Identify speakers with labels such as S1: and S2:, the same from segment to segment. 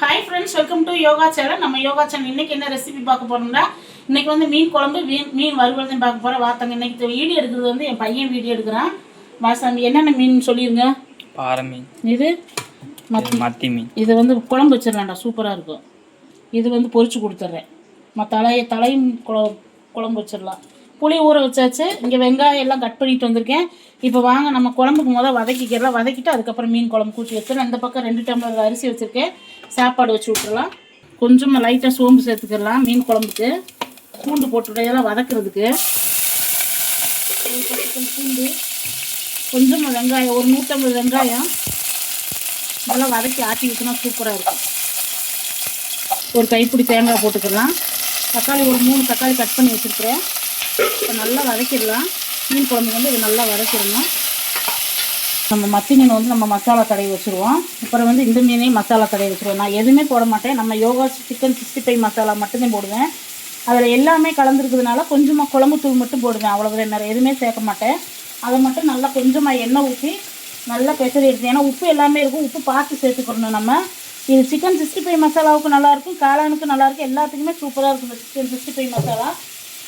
S1: Hi friends welcome to yoga channel நம்ம yoga channel இன்னைக்கு என்ன ரெசிபி பார்க்க போறோம்னா இன்னைக்கு வந்து மீன் குழம்பு மீன் மீன் வறுவல் தான் பார்க்க போறோம். வாத்தங்க இன்னைக்கு வீடியோ எடுக்கிறது வந்து என் பையன் வீடியோ எடுக்கிறான். வாசாமி என்னென்ன மீன் சொல்லிருங்க?
S2: பாறை மீன்.
S1: இது
S2: இது மத்தி மீன்.
S1: இது வந்து குழம்பு வச்சிடலாம்டா சூப்பராக இருக்கும். இது வந்து பொரிச்சு கொடுத்துட்றேன். மற்ற தலையை தலையும் குழ- குழம்பு வச்சிடலாம். புளி ஊற வச்சாச்சு. இங்கே வெங்காயம் எல்லாம் கட் பண்ணிட்டு வந்திருக்கேன். இப்போ வாங்க நம்ம குழம்புக்கு முதல் வதக்கிக்கிறலாம் வதக்கிட்டு அதுக்கப்புறம் மீன் குழம்பு கூட்டி வச்சிடலாம் இந்த பக்கம் ரெண்டு டம்ளர் அரிசி வச்சுருக்கேன். சாப்பாடு வச்சு விட்டுறலாம். கொஞ்சமாக லைட்டாக சோம்பு சேர்த்துக்கலாம் மீன் குழம்புக்கு. பூண்டு போட்டு இதெல்லாம் வதக்குறதுக்கு. ஒரு பூண்டு. கொஞ்சமாக வெங்காயம் ஒரு நூற்றம்பது வெங்காயம். நல்லா வதக்கி ஆட்டி ஊற்றினா சூப்பராக இருக்கும். ஒரு கைப்பிடி தேங்காய் போட்டுக்கலாம். தக்காளி ஒரு மூணு தக்காளி கட் பண்ணி வச்சுருக்கிறேன். இப்போ நல்லா வதக்கிடலாம். மீன் குழம்பு வந்து இது நல்லா வதக்கிடணும். நம்ம மத்தி மீன் வந்து நம்ம மசாலா தடவி வச்சுருவோம். அப்புறம் வந்து இந்த மீனையும் மசாலா தடவி வச்சுருவோம். நான் எதுவுமே போட மாட்டேன். நம்ம yoga chicken sixty five masala மட்டும்தான் போடுவேன். அதில் எல்லாமே கலந்துருக்கிறதுனால கொஞ்சமாக குழம்பு தூள் மட்டும் போடுவேன். அவ்வளோதான் நிறைய எதுவுமே சேர்க்க மாட்டேன். அதை மட்டும் நல்லா கொஞ்சமாக எண்ணெய் ஊற்றி நல்லா பெசரி எடுத்து ஏன்னா உப்பு எல்லாமே இருக்கும். உப்பு பார்த்து சேர்த்துக்கணும் நம்ம. இது சிக்கன் சிக்ஸ்டி ஃபைவ் மசாலாவுக்கு நல்லாயிருக்கும் காளானுக்கு நல்லாயிருக்கும் எல்லாத்துக்குமே சூப்பராக இருக்கும் இந்த சிக்கன் சிக்ஸ்டி ஃபைவ் மசாலா.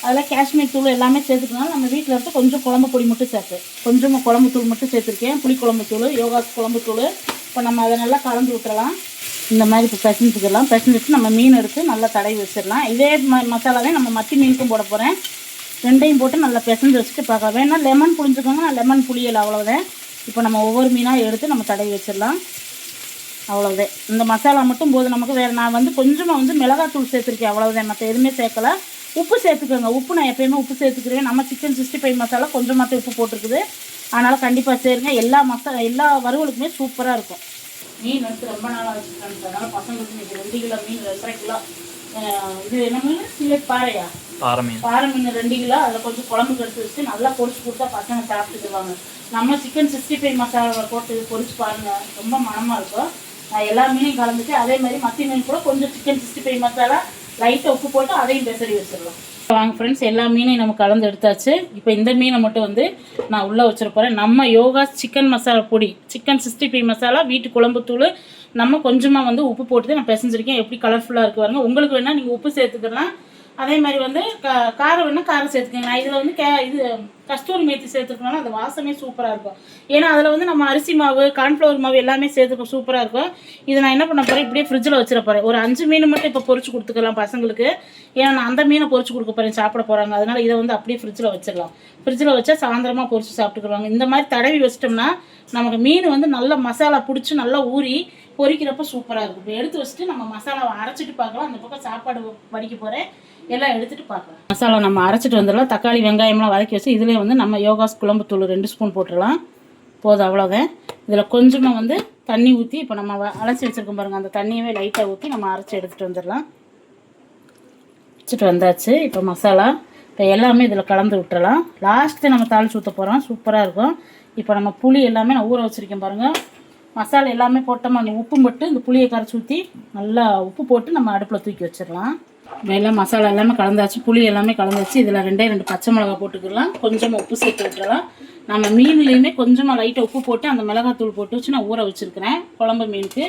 S1: அதில் காஷ்மீர் தூள் எல்லாமே சேர்த்துக்கனால நம்ம வீட்டில் இருக்க கொஞ்சம் குழம்பு பொடி மட்டும் சேர்த்து. கொஞ்சமாக குழம்பு தூள் மட்டும் சேர்த்துருக்கேன். புளி குழம்பு தூள் யோகா குழம்பு தூள். இப்போ நம்ம அதை நல்லா கலந்து விட்டுறலாம் இந்த மாதிரி இப்போ பிசைஞ்சுக்கலாம் பிசைஞ்சிட்டு நம்ம மீன் எடுத்து நல்லா தடவி வச்சிடலாம். இதே ம மசாலாவே நம்ம மத்தி மீனுக்கும் போட போகிறேன் ரெண்டையும் போட்டு நல்லா பிசைஞ்சு வச்சுட்டு பார்க்கலாம். வேணால் லெமன் புளிஞ்சுக்கோங்க நான் லெமன் புளியல் அவ்வளோதான் இப்போ நம்ம ஒவ்வொரு மீனாக எடுத்து நம்ம தடவி வச்சிடலாம். அவ்வளோதான் இந்த மசாலா மட்டும் போது நமக்கு. வேறு நான் வந்து கொஞ்சமாக வந்து மிளகாத்தூள் சேர்த்துருக்கேன். அவ்வளோதான் மற்ற எதுவுமே சேர்க்கல. உப்பு சேர்த்துக்கோங்க. உப்பு நான் எப்பயுமே உப்பு சேர்த்துக்கிறேன். நம்ம சிக்கன் சிக்ஸ்டி ஃபைவ் மசாலா கொஞ்சமாக உப்பு போட்டிருக்குது. அதனால் கண்டிப்பாக சேருங்க. எல்லா மசாலா எல்லா வறுவலுக்குமே சூப்பராக இருக்கும். மீன் எடுத்து ரொம்ப நாளாக வச்சுருக்காங்க பசங்களுக்கு ரெண்டு கிலோ மீன் ரெண்டரை கிலோ இது என்ன மீன் சிலேட் பாறையா?
S2: பாறை மீன்.
S1: பாறை மீன் ரெண்டு கிலோ. அதில் கொஞ்சம் குழம்புக்கு எடுத்து வச்சு நல்லா பொரிச்சு கொடுத்தா பசங்க சாப்பிட்டுக்குவாங்க நம்ம சிக்கன் சிக்ஸ்டி ஃபைவ் மசாலா போட்டு பொரிச்சு பாருங்க. ரொம்ப மனமாக இருக்கும். நான் எல்லா மீனையும் கலந்துட்டு அதே மாதிரி மத்தி மீன் கூட கொஞ்சம் சிக்கன் சிக்ஸ்டி ஃபைவ் மசாலா லைட்டாக உப்பு போட்டு அதையும் பெசரி வச்சிடலாம். வாங்க ஃப்ரெண்ட்ஸ் எல்லா மீனையும் நம்ம கலந்து எடுத்தாச்சு. இப்போ இந்த மீனை மட்டும் வந்து நான் உள்ளே வச்சிருப்போறேன் நம்ம யோகா சிக்கன் மசாலா பொடி சிக்கன் சிக்ஸ்டி ஃபைவ் மசாலா வீட்டு குழம்பு தூள் நம்ம கொஞ்சமாக வந்து உப்பு போட்டு தான் நான் பிசைஞ்சிருக்கேன். எப்படி கலர்ஃபுல்லாக இருக்கு பாருங்க. உங்களுக்கு வேணால் நீங்கள் உப்பு சேர்த்துக்கலாம். அதே மாதிரி வந்து காரம் வேணால் காரம் சேர்த்துக்கோங்க. நான் இதில் வந்து கே இது கஸ்தூரி மேத்தி சேர்த்துக்கணும்னா அது வாசமே சூப்பராக இருக்கும். ஏன்னா அதில் வந்து நம்ம அரிசி மாவு கார்ன்ஃப்ளவர் மாவு எல்லாமே சேர்த்துக்க சூப்பராக இருக்கும். இதை நான் என்ன பண்ண போகிறேன் இப்படியே ஃப்ரிட்ஜில் வச்சிட போகிறேன் ஒரு அஞ்சு மீன் மட்டும் இப்போ பொரிச்சு கொடுத்துக்கலாம் பசங்களுக்கு. ஏன்னா நான் அந்த மீனை பொறிச்சு கொடுக்க போகிறேன் சாப்பிட போகிறாங்க அதனால் இதை வந்து அப்படியே ஃப்ரிட்ஜில் வச்சிடலாம். ஃப்ரிட்ஜில் வச்சா சாயந்தரமாக பொரிச்சு சாப்பிட்டுக்குருவாங்க. இந்த மாதிரி தடவி வச்சிட்டோம்னா நமக்கு மீன் வந்து நல்லா மசாலா பிடிச்சி நல்லா ஊறி பொறிக்கிறப்ப சூப்பராக இருக்கும். இப்போ எடுத்து வச்சுட்டு நம்ம மசாலாவை அரைச்சிட்டு பார்க்கலாம். அந்த பக்கம் சாப்பாடு வடிக்க போகிறேன் எல்லாம் எடுத்துட்டு பார்க்கலாம். மசாலா நம்ம அரைச்சிட்டு வந்துடலாம். தக்காளி வெங்காயம்லாம் வதக்கி வச்சு இதுலேயே வந்து நம்ம யோகாஸ் குழம்பு தூள் ரெண்டு ஸ்பூன் போட்டுடலாம். போதும் அவ்வளோதான் இதில் கொஞ்சமாக வந்து தண்ணி ஊற்றி இப்போ நம்ம வ- அலசி வச்சுருக்கோம் பாருங்கள் அந்த தண்ணியவே லைட்டாக ஊற்றி நம்ம அரைச்சி எடுத்துகிட்டு வந்துடலாம். வச்சுட்டு வந்தாச்சு இப்போ மசாலா. இப்போ எல்லாமே இதில் கலந்து விட்டுறலாம் லாஸ்ட்டு நம்ம தாளிச்சு ஊற்ற போகிறோம் சூப்பராக இருக்கும். இப்போ நம்ம புளி எல்லாமே நான் ஊற வச்சுருக்கேன் பாருங்கள் மசாலா எல்லாமே போட்டோமா அந்த உப்பு மட்டும் இந்த புளியை கரைச்சி ஊற்றி நல்லா உப்பு போட்டு நம்ம அடுப்பில் தூக்கி வச்சிடலாம். எல்லாம் மசாலா எல்லாமே கலந்தாச்சு புளி எல்லாமே கலந்தாச்சு. இதில் ரெண்டே ரெண்டு பச்சை மிளகா போட்டுக்கலாம். கொஞ்சமாக உப்பு சேர்த்து விட்டுறலாம். நம்ம மீன்லேயுமே கொஞ்சமாக லைட்டாக உப்பு போட்டு அந்த மிளகாத்தூள் போட்டு வச்சு நான் ஊற வச்சுருக்கிறேன் குழம்பு மீனுக்கு.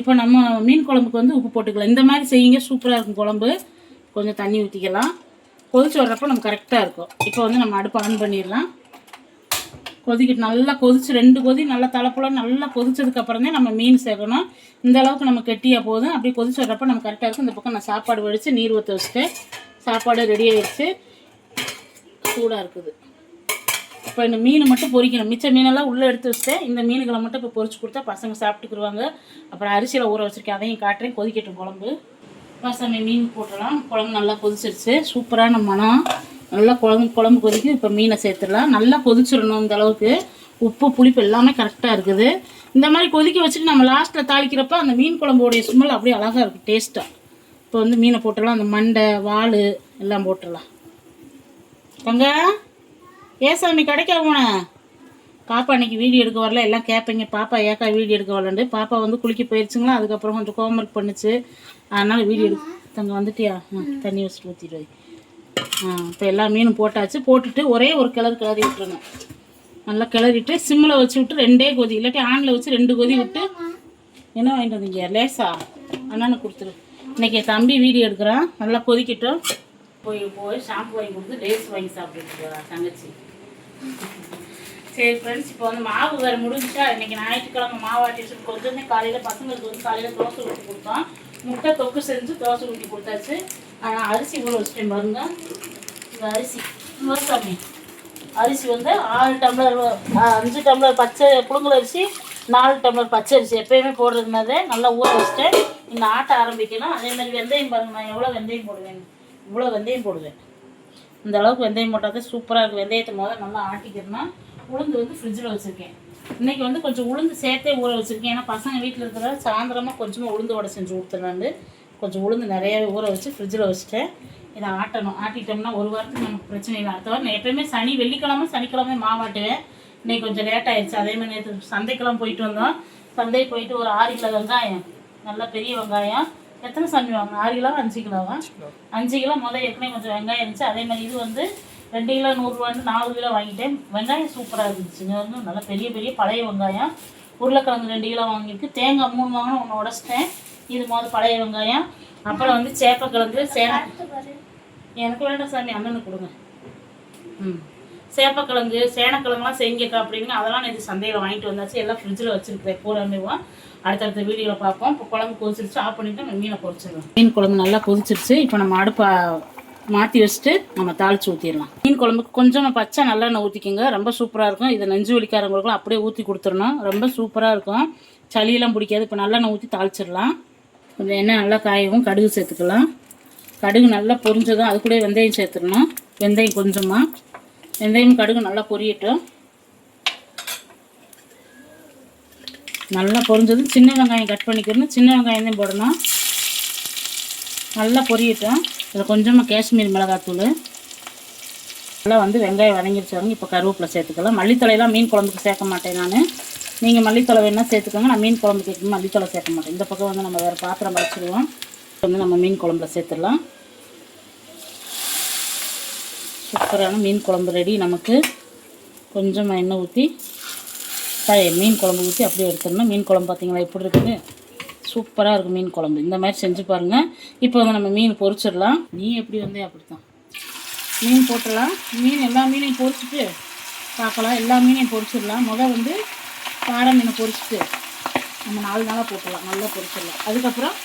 S1: இப்போ நம்ம மீன் குழம்புக்கு வந்து உப்பு போட்டுக்கலாம். இந்த மாதிரி செய்யுங்க சூப்பராக இருக்கும் குழம்பு. கொஞ்சம் தண்ணி ஊற்றிக்கலாம் கொதிச்சு வர்றப்போ நம்ம கரெக்டாக இருக்கும். இப்போ வந்து நம்ம அடுப்பு ஆன் பண்ணிடலாம். கொதிக்கிட்டு நல்லா கொதிச்சு ரெண்டு கொதி நல்லா தலைப்புல நல்லா கொதிச்சதுக்கப்புறம் தான் நம்ம மீன் சேர்க்கணும் இந்த அளவுக்கு நம்ம கெட்டியாக போதும். அப்படி கொதிச்சு வர்றப்ப நம்ம கரெக்டாக இருக்கும். இந்த பக்கம் நான் சாப்பாடு வடித்து நீர் ஊற்ற வச்சுட்டேன். சாப்பாடு ரெடி ஆகிடுச்சு சூடாக இருக்குது. இப்போ இந்த மீன் மட்டும் பொரிக்கணும் மிச்ச மீனெல்லாம் உள்ளே எடுத்து வச்சுட்டு இந்த மீனுகளை மட்டும் இப்போ பொரிச்சு கொடுத்தா பசங்க சாப்பிட்டுக்குருவாங்க. அப்புறம் அரிசியில் ஊற வச்சுருக்கேன். அதையும் காட்டுறேன். கொதிக்கட்டும் குழம்பு. பசங்க மீன் போட்டுடலாம். குழம்பு நல்லா கொதிச்சிருச்சு. சூப்பரான மனம் நல்லா குழம்பு குழம்பு கொதிக்கும் இப்போ மீனை சேர்த்துடலாம். நல்லா கொதிச்சிடணும் இந்த அளவுக்கு. உப்பு புளிப்பு எல்லாமே கரெக்டாக இருக்குது. இந்த மாதிரி கொதிக்க வச்சுட்டு நம்ம லாஸ்ட்டில் தாளிக்கிறப்ப அந்த மீன் குழம்போடைய ஸ்மெல் அப்படியே அழகாக இருக்கும் டேஸ்ட்டாக இப்போ வந்து மீனை போட்டுடலாம். அந்த மண்டை வால் எல்லாம் போட்டுடலாம். தங்க ஏசாமி கிடைக்க போன? பாப்பா அன்னைக்கு வீடியோ எடுக்க வரல. எல்லாம் கேட்பீங்க பாப்பா ஏக்கா வீடியோ எடுக்க வரலன்ட்டு. பாப்பா வந்து குளிக்க போயிடுச்சுங்களா அதுக்கப்புறம் கொஞ்சம் ஹோம்ஒர்க் பண்ணுச்சு. அதனால் வீடியோ எடுக்க தங்க வந்துட்டியா? ஆ தண்ணி வச்சுட்டு ஊற்றிட்டு இப்போ எல்லா மீனும் போட்டாச்சு. போட்டுட்டு ஒரே ஒரு கிளறு கிளறி விட்டுருங்க நல்லா கிளறிட்டு சிம்மில் வச்சு விட்டு ரெண்டே கொதி இல்லாட்டி ஆனில் வச்சு ரெண்டு கொதி விட்டு என்ன வாங்கிட்டு வந்தீங்க? லேசா? அண்ணனுக்கு கொடுத்துரு. இன்னைக்கு என் தம்பி வீடியோ எடுக்கிறான். நல்லா கொதிக்கட்டும். போய் போய் ஷாம்பு வாங்கி கொடுத்து லேஸ் வாங்கி சாப்பிட்டுட்டு தங்கச்சி. சரி ஃப்ரெண்ட்ஸ் இப்போ வந்து மாவு வேறு முடிஞ்சிட்டா இன்னைக்கு ஞாயிற்றுக்கிழமை மாவாட்டி வச்சுட்டு கொஞ்சமே காலையில் பசங்களுக்கு வந்து காலையில் தோசை ஊற்றி கொடுத்தோம். முட்டை தொக்கு செஞ்சு தோசை ஊற்றி கொடுத்தாச்சு. ஆனால் அரிசி ஊற வச்சுட்டேன் பாருங்க. இந்த அரிசி விவசாமி அரிசி வந்து ஆறு டம்ளர் அஞ்சு டம்ளர் பச்சை புழுங்கல் அரிசி நாலு டம்ளர் பச்சை அரிசி. எப்பயுமே போடுறது நல்லா ஊற வச்சுட்டேன். இந்த ஆட்ட ஆரம்பிக்கணும். அதே மாதிரி வெந்தயம் பாருங்க. நான் எவ்வளோ வெந்தயம் போடுவேன்? இவ்வளோ வெந்தயம் போடுவேன். இந்த அளவுக்கு வெந்தயம் போட்டால் சூப்பராக இருக்கும் வெந்தயத்தை முதல்ல நல்லா ஆட்டிக்கிறேன்னா உளுந்து வந்து ஃப்ரிட்ஜில் வச்சுருக்கேன். இன்றைக்கி வந்து கொஞ்சம் உளுந்து சேர்த்தே ஊற வச்சுருக்கேன். ஏன்னா பசங்க வீட்டில் இருக்கிற சாயந்தரமாக கொஞ்சமாக உளுந்து வடை செஞ்சு கொடுத்துருந்தாண்டு கொஞ்சம் உளுந்து நிறையவே ஊற வச்சு ஃப்ரிட்ஜில் வச்சுட்டேன். இதை ஆட்டணும். ஆட்டிட்டோம்னா ஒரு வாரத்துக்கு நமக்கு பிரச்சனை இல்லை. அடுத்த வாரம் நான் எப்பயுமே சனி வெள்ளிக்கிழமை சனிக்கிழமை மாவாட்டுவேன் இன்னைக்கு கொஞ்சம் லேட் ஆயிடுச்சு. அதே மாதிரி நேற்று சந்தைக்கெல்லாம் போயிட்டு வந்தோம். சந்தை போயிட்டு ஒரு ஆறு கிலோ வெங்காயம் நல்லா பெரிய வெங்காயம். எத்தனை சாமி வாங்க ஆறு கிலோ அஞ்சு கிலோவா? அஞ்சு கிலோ முதல் ஏற்கனவே கொஞ்சம் வெங்காயம் இருந்துச்சு. அதே மாதிரி இது வந்து ரெண்டு கிலோ நூறுரூவான்னு நாலு கிலோ வாங்கிட்டேன். வெங்காயம் சூப்பராக இருந்துச்சுங்க வந்து நல்லா பெரிய பெரிய பழைய வெங்காயம். உருளைக்கிழங்கு ரெண்டு கிலோ வாங்கியிருக்கு. தேங்காய் மூணு வாங்கினா ஒன்று உடச்சிட்டேன். இது மாதிரி பழைய வெங்காயம். அப்புறம் வந்து சேப்பக்கிழங்கு சேன எனக்கு வேண்டாம் சாமி அண்ணனுக்கு கொடுங்க. ம். சேப்பக்கிழங்கு சேனக்கிழங்குலாம் செய்யுங்கக்கா அப்படிங்க அதெல்லாம் நேற்று சந்தையில் வாங்கிட்டு வந்தாச்சு. எல்லாம் ஃப்ரிட்ஜில் வச்சுருக்கிறேன். பூராமேவும் அடுத்தடுத்த வீடியோவில் பார்ப்போம். இப்போ குழம்பு கொதிச்சிருச்சு. ஆஃப் பண்ணிவிட்டு மீனை பொரிச்சிடலாம். மீன் குழம்பு நல்லா கொதிச்சிருச்சு. இப்போ நம்ம அடுப்பை மாற்றி வச்சுட்டு நம்ம தாளிச்சு ஊற்றிடலாம் மீன் குழம்புக்கு கொஞ்சமாக பச்சை நல்லெண்ணெய் ஊற்றிக்கோங்க ரொம்ப சூப்பராக இருக்கும். இதை நெஞ்சு வலிக்காரங்களுக்குலாம் அப்படியே ஊற்றி கொடுத்துடணும். ரொம்ப சூப்பராக இருக்கும். சளியெல்லாம் பிடிக்காது. இப்போ நல்லெண்ணெய் ஊற்றி தாளிச்சிடலாம். கொஞ்சம் எண்ணெய் நல்லா காயவும் கடுகு சேர்த்துக்கலாம். கடுகு நல்லா பொரிஞ்சதும் அது கூட வெந்தயம் சேர்த்துடணும். வெந்தயம் கொஞ்சமாக வெந்தயம் கடுகு நல்லா பொரியட்டும். நல்லா பொரிஞ்சதும் சின்ன வெங்காயம் கட் பண்ணிக்கணும். சின்ன வெங்காயம் தான் போடணும். நல்லா பொரியட்டும். இதில் கொஞ்சமாக காஷ்மீர் மிளகாத்தூள். நல்லா வந்து வெங்காயம் வதங்கிடுச்சாங்க இப்போ கருவேப்பிலை சேர்த்துக்கலாம். மல்லித்தலையெல்லாம் மீன் குழம்புக்கு சேர்க்க மாட்டேன் நான். நீங்கள் மல்லித்தலை வேணால் சேர்த்துக்கோங்க நான் மீன் குழம்பு கேட்கும் மல்லித்தலை சேர்க்க மாட்டேன். இந்த பக்கம் வந்து நம்ம வேறு பாத்திரம் வச்சுருவோம் வந்து நம்ம மீன் குழம்புல சேர்த்துடலாம். சூப்பரான மீன் குழம்பு ரெடி நமக்கு. கொஞ்சமாக எண்ணெய் ஊற்றி மீன் குழம்பு ஊற்றி அப்படியே எடுத்துடணும். மீன் குழம்பு பார்த்தீங்களா எப்படி இருக்குது? சூப்பராக இருக்கும் மீன் குழம்பு. இந்த மாதிரி செஞ்சு பாருங்கள் இப்போ வந்து நம்ம மீன் பொரிச்சிடலாம். நீ எப்படி வந்தே அப்படித்தான். மீன் போட்டுடலாம். மீன் எல்லா மீனையும் பொரிச்சிட்டு பார்க்கலாம் எல்லா மீனையும் பொரிச்சிடலாம். முதல் வந்து பாறை மீனை பொரிச்சிட்டு நம்ம நாலு நாளாக போட்டுடலாம். நல்லா பொரிச்சிடலாம். அதுக்கப்புறம்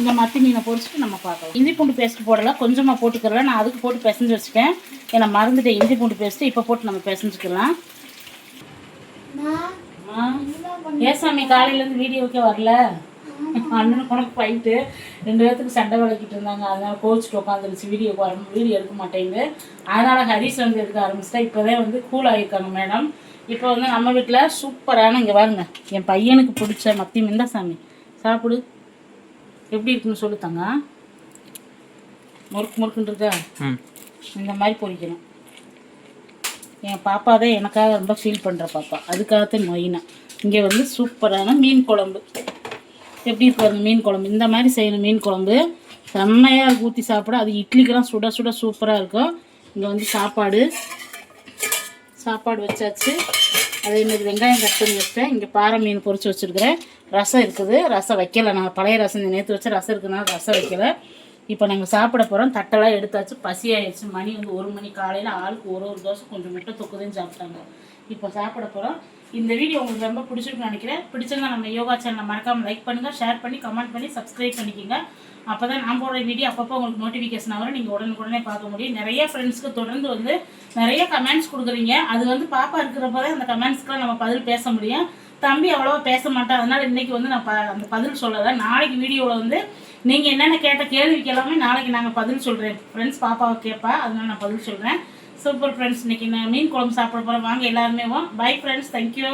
S1: இந்த மத்தி மீனை பொரிச்சிட்டு நம்ம பார்க்கலாம். இஞ்சி பூண்டு பேஸ்ட் போடலாம். கொஞ்சமாக போட்டுக்கிறேன் நான் அதுக்கு போட்டு பிசைஞ்சு வச்சுட்டேன். ஏன்னா மறந்துட்டேன். இஞ்சி பூண்டு பேஸ்ட்டு இப்போ போட்டு நம்ம பிசைஞ்சுக்கலாம். ஏசாமி காலையிலேருந்து வீடியோக்கே வரல? அண்ணனுக்கு உனக்கு போயிட்டு ரெண்டு பேர்த்துக்கு சண்டை விளக்கிட்டு இருந்தாங்க. அதனால கோச்சிட்டு உட்காந்துருச்சு. வீடியோ வீடியோ எடுக்க மாட்டேங்குது. அதனால ஹரிஸ் வந்து எடுக்க ஆரம்பிச்சிட்டா. இப்போதே வந்து கூல் ஆகியிருக்காங்க மேடம் இப்போ வந்து நம்ம வீட்டில் சூப்பரான இங்கே பாருங்க என் பையனுக்கு பிடிச்ச மத்தி மிந்தா சாமி சாப்பிடு. எப்படி இருக்குன்னு சொல்லுத்தாங்க முறுக்கு முறுக்குன்னு இருக்கா? இந்த மாதிரி பொரிக்கணும் என் பாப்பா தான் எனக்காக ரொம்ப ஃபீல் பண்ணுற பாப்பா. அதுக்காகத்தான் மொயினா இங்கே வந்து சூப்பரான மீன் குழம்பு. எப்படி இருக்கு மீன் குழம்பு. இந்த மாதிரி செய்யணும் மீன் குழம்பு. செம்மையாக இருக்கும் ஊற்றி சாப்பிட. அது இட்லிக்கெல்லாம் சுட சுட சூப்பராக இருக்கும். இங்கே வந்து சாப்பாடு. சாப்பாடு வச்சாச்சு. அதே மாதிரி வெங்காயம் கட் பண்ணி வச்சிட்டேன். இங்கே பாறை மீன் பொறிச்சு வச்சுருக்கிறேன். ரசம் இருக்குது. ரசம் வைக்கலை. நான் பழைய ரசம் நேற்று வச்சு ரசம் இருக்குதுனால ரசம் வைக்கலை. இப்போ நாங்கள் சாப்பிட போகிறோம் தட்டெல்லாம் எடுத்தாச்சு. பசி ஆயிடுச்சு மணி வந்து ஒரு மணி காலையில் ஆளுக்கு ஒரு ஒரு தோசை கொஞ்சம் மட்டும் தொக்குதுன்னு சாப்பிட்டாங்க. இப்போ சாப்பிட போகிறோம் இந்த வீடியோ உங்களுக்கு ரொம்ப பிடிச்சிருக்குன்னு நினைக்கிறேன். பிடிச்சிருந்தா நம்ம யோகா சேனலை மறக்காமல் லைக் பண்ணுங்கள் ஷேர் பண்ணி கமெண்ட் பண்ணி சப்ஸ்கிரைப் பண்ணிக்கோங்க. அப்போ தான் நான் போடுற வீடியோ அப்பப்போ உங்களுக்கு நோட்டிஃபிகேஷன் வரும். நீங்கள் உடனுக்குடனே பார்க்க முடியும். நிறைய ஃப்ரெண்ட்ஸ்க்கு தொடர்ந்து வந்து நிறைய கமெண்ட்ஸ் கொடுக்குறீங்க. அது வந்து பாப்பா இருக்கிறப்ப தான் அந்த கமெண்ட்ஸ்க்குலாம் நம்ம பதில் பேச முடியும். தம்பி அவ்வளோவா பேச மாட்டேன் அதனால் இன்றைக்கி வந்து நான் ப- அந்த பதில் சொல்லலை. நாளைக்கு வீடியோவில் வந்து நீங்கள் என்னென்ன கேட்ட கேள்விக்கு எல்லாமே நாளைக்கு நாங்கள் பதில் சொல்கிறேன் ஃப்ரெண்ட்ஸ் பாப்பாவை கேட்பா அதனால நான் பதில் சொல்கிறேன் சூப்பர் ஃப்ரெண்ட்ஸ் இன்னைக்கு நான் மீன் குழம்பு சாப்பிட போகிறேன் வாங்க எல்லாருமே பை ஃப்ரெண்ட்ஸ் தேங்க்யூ